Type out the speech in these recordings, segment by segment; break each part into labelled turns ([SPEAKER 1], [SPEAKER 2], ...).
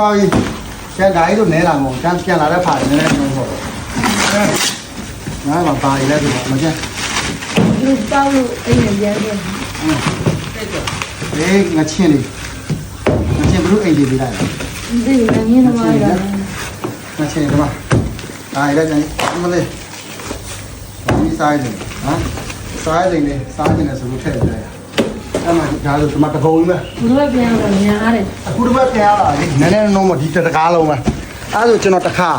[SPEAKER 1] ပါပြီကျန်ဒါကြီးတို့နဲလာမို့ကျန်ပြန်လာတဲ့ဖာနေနေတော့ပေါ့ငါမှာပါရလဲဒီမှာမကျန်
[SPEAKER 2] ဒီတောက်လို့အိမ်ရရဲတယ်
[SPEAKER 1] အေးငါချင်းလေးငါချင်းဘလို့အိမ်ကြီးပေးလိုက်
[SPEAKER 2] ဒီလည်းမြင်သမားရ
[SPEAKER 1] ငါချင်းဒီမှာဒါရလဲကျန်မလေးဒီဆိုင်လေးဟမ်ဆိုင်လေးနဲ့စားနေတယ်ဆိုလို့ထည့်လိုက် အဲ့မှာဒါဆိုဒီမှာတကုံကြီးပဲ
[SPEAKER 2] သူတို့ပြန်လာညာတယ်
[SPEAKER 1] အခုဒီမှာပြန်လာလေနည်းနည်းတော့မဒီတကားလုံးပဲအဲ့ဆိုကျွန်တော်တစ်ခါ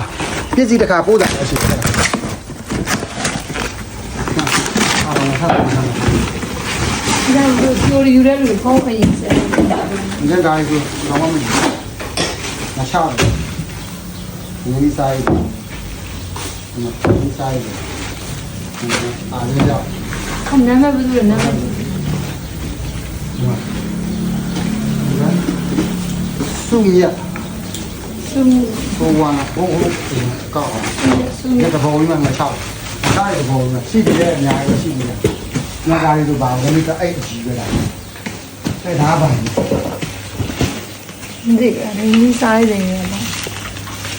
[SPEAKER 1] ပစ္စည်းတစ်ခါပို့တာလည်းရှိတယ်ဟာဟာဟာ
[SPEAKER 2] ဒါကိုပြောရယူရလို့ပေါ့
[SPEAKER 1] ခရင်စဲငါဒါကိုတော့မမင်းမချဘူးငွေဆိုင်ငွေဆိုင်အားရရ
[SPEAKER 2] ခဏမှဘယ်လိုလဲနာမည်
[SPEAKER 1] sung
[SPEAKER 2] nhiệt sung
[SPEAKER 1] cô hoàng cô hụ thì cọ nhất
[SPEAKER 2] là
[SPEAKER 1] hồi
[SPEAKER 2] mà
[SPEAKER 1] mà sau cái là hồi mà xin nhà là xin về nhà đây rồi bảo cái cái ấy chỉ về cái đá bẩn gì ở đây sai gì mà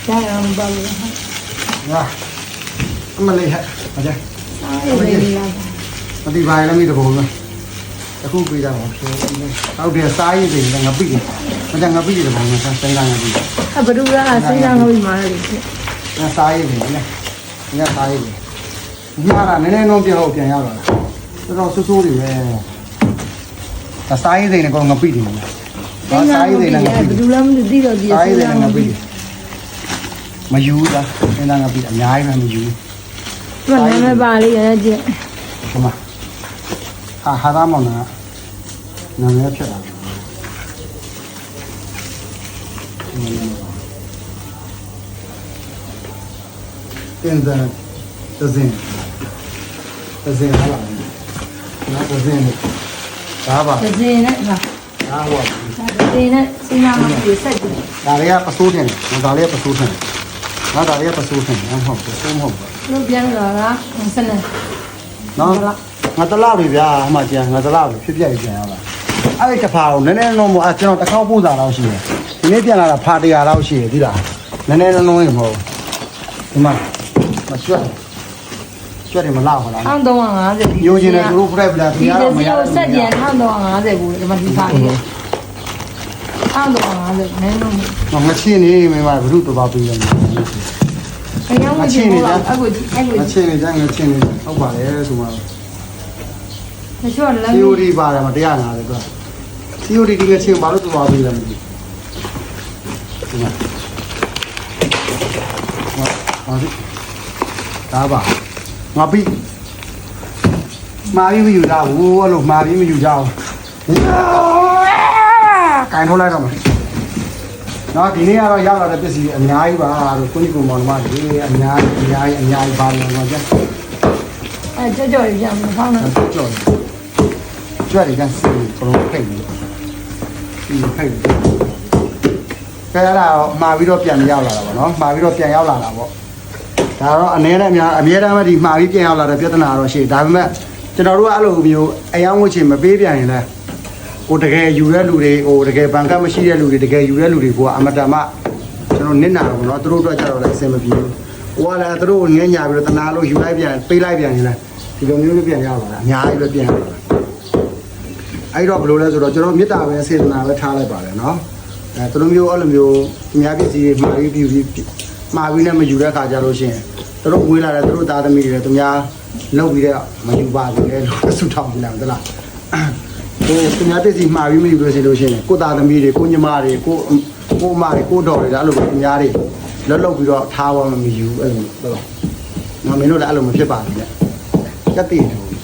[SPEAKER 1] cha làm bầu rồi mà lấy hết ở
[SPEAKER 2] đây sai gì mà đi vài là mi được hồi rồi အခုပေးတာ
[SPEAKER 1] မဖြစ်ဘူး။ဟုတ်တယ်စားရည်တွေကငါပိတယ်။မကြငါပိတယ်ဘာမှစားစားငါပိ။
[SPEAKER 2] အဘဒူရာစဉ်းစားလို့မှာလေ။
[SPEAKER 1] ငါစားရည်တွေလေ။ငါစားရည်တွေ။ဒီမှာကနည်းနည်းတော့ပြောက်ပြန်ရတော့လား။တော်တော်ဆူဆူတွေပဲ။ဒါစားရည်တွေကတော့ငါပိတယ်။ဘာစားရည်တွေလဲငါပိ။
[SPEAKER 2] ဘဒူရာမသိတော့ဒီ
[SPEAKER 1] စားရည်
[SPEAKER 2] တွေ
[SPEAKER 1] ငါပိ။မယူတာစဉ်းစားငါပိအများကြီးပဲမယူ။ဒီ
[SPEAKER 2] မှာနာမည်ပါလေးရရကြည့်။
[SPEAKER 1] ဟုတ်ပါ မောင်နာနာမည်ဖြစ်တာတင်တဲ့သဇင်သဇင်ဟာလာနာသဇင်ဒါပါ
[SPEAKER 2] ဒဇင်းနဲ့ဟာ
[SPEAKER 1] ဒါဟော
[SPEAKER 2] ဒဇင်းနဲ့စိတ်လာမသိဆက်ကြည့်
[SPEAKER 1] ဒါလေးကပစိုးတယ်ဒါလေးကပစိုးတယ်ငါဒါလေးကပစိုးတယ်ဟုတ်ဟု တ်ပစိုးမဟုတ်ဘူး
[SPEAKER 2] လို့ပြန်လာတာဆက်နေ
[SPEAKER 1] နော်ငါတလားပြီဗျာအမှကျန်ငါတလားပြီဖြစ်ပြရပြန်ရပါအဲ့ဒီတစ်ဖာကိုနည်းနည်းလုံးမအဲ့ကျွန်တော်တစ်ခေါက်ပို့စာလောက်ရှိတယ်ဒီနေ့ပြန်လာတာဖာတရာလောက်ရှိတယ်ဒီလားနည်းနည်းလုံးလုံးရင်မဟုတ်ဒီမှာမရွှက်ရွှက်တယ်မလောက်ခလား
[SPEAKER 2] 1350
[SPEAKER 1] ညိုချင်တယ်သူတို့ဖရက်ပလာသူ
[SPEAKER 2] ဒီ
[SPEAKER 1] ရ
[SPEAKER 2] ဒ
[SPEAKER 1] တော့မ
[SPEAKER 2] ဇ
[SPEAKER 1] ရ
[SPEAKER 2] င်း
[SPEAKER 1] ဘူး
[SPEAKER 2] ကိုဆက်ကြံ1350ဘူးဒီမှာဒီပါလေး1350နည်းနည်း
[SPEAKER 1] တော့ငချင်းနေမိမဘုရုတော်ပါပြီးတယ်
[SPEAKER 2] အရင်ကကြည့်တော့အခုအခု
[SPEAKER 1] ငချင်းနေကြငချင်းနေဟုတ်ပါလေဆိုမှ
[SPEAKER 2] မချောလမ်း
[SPEAKER 1] COD ပါတယ်မတရားနာတယ်ကွာ COD ဒီငချင်းဘာလို့တော်ပါပြီးလဲမသိဘူးဒီမှာဟာဒီဒါပါငါပြီးမာပြီးမယူကြဘူးအဲ့လိုမာပြီးမယူကြဘူးကန်ထုတ်လိုက်တော့မယ်နော်ဒီနေ့ကတော့ရောက်လာတဲ့ပစ္စည်းအများကြီးပါလို့ကိုကြီးကောင်မောင်မတွေအများကြီးအများကြီးအများကြီးပါလို့တော့ကြ
[SPEAKER 2] အဲကြောကြောရအောင်ဖောင်းနေ
[SPEAKER 1] ကြော်ကြွရီကန်စီပရိုဖိတ်ဒီဖိတ်ခဲရတာမှာပြီးတော့ပြန်ရောက်လာတာပေါ့နော်မှာပြီးတော့ပြန်ရောက်လာတာပေါ့ဒါတော့အနေနဲ့အများအမြဲတမ်းပဲဒီမှာပြီးပြန်ရောက်လာတဲ့ပြဿနာတော့ရှိဒါပေမဲ့ကျွန်တော်တို့ကအဲ့လိုမျိုးအယောင်းဝှချင်မပေးပြန်ရင်လဲကိုတကယ်ယူတဲ့လူတွေဟိုတကယ်ဘန်ကတ်မရှိတဲ့လူတွေတကယ်ယူတဲ့လူတွေကအမတန်မှကျွန်တော်နစ်နာတော့ပေါ့နော်သူတို့အတွက်ကြတော့လည်းအဆင်မပြေဘူးဟိုကလည်းသူတို့ကိုငင်းညာပြီးတော့တနာလို့ယူလိုက်ပြန်ပေးလိုက်ပြန်ရင်လဲ ဒီလိုမျိုးလေးပြန်ရပါလားအများကြီးပဲပြန်ရပါလားအဲ့တော့ဘယ်လိုလဲဆိုတော့ကျွန်တော်မေတ္တာပဲစေတနာပဲထားလိုက်ပါတယ်နော်အဲသူတို့မျိုးအဲ့လိုမျိုးအများပြည်စီမှာပြီးပြီးမှာပြီးလည်းမယူတဲ့ခါကြလို့ရှိရင်သူတို့ဝေးလာတယ်သူတို့သားသမီးတွေလည်းသူများလောက်ပြီးတော့မယူပါဘူးလေလို့ဆုတောင်းပြလိုက်သလားဟိုသူများပြည်စီမှာပြီးမယူလို့ရှိလို့ရှိရင်ကိုသားသမီးတွေကိုညီမတွေကိုကိုအမတွေကိုတော်တွေလည်းအဲ့လိုသူများတွေလောက်လောက်ပြီးတော့ထားဝမမယူအဲ့လိုတော့ငါမင်းတို့လည်းအဲ့လိုမဖြစ်ပါဘူးလေ ကတိတယ်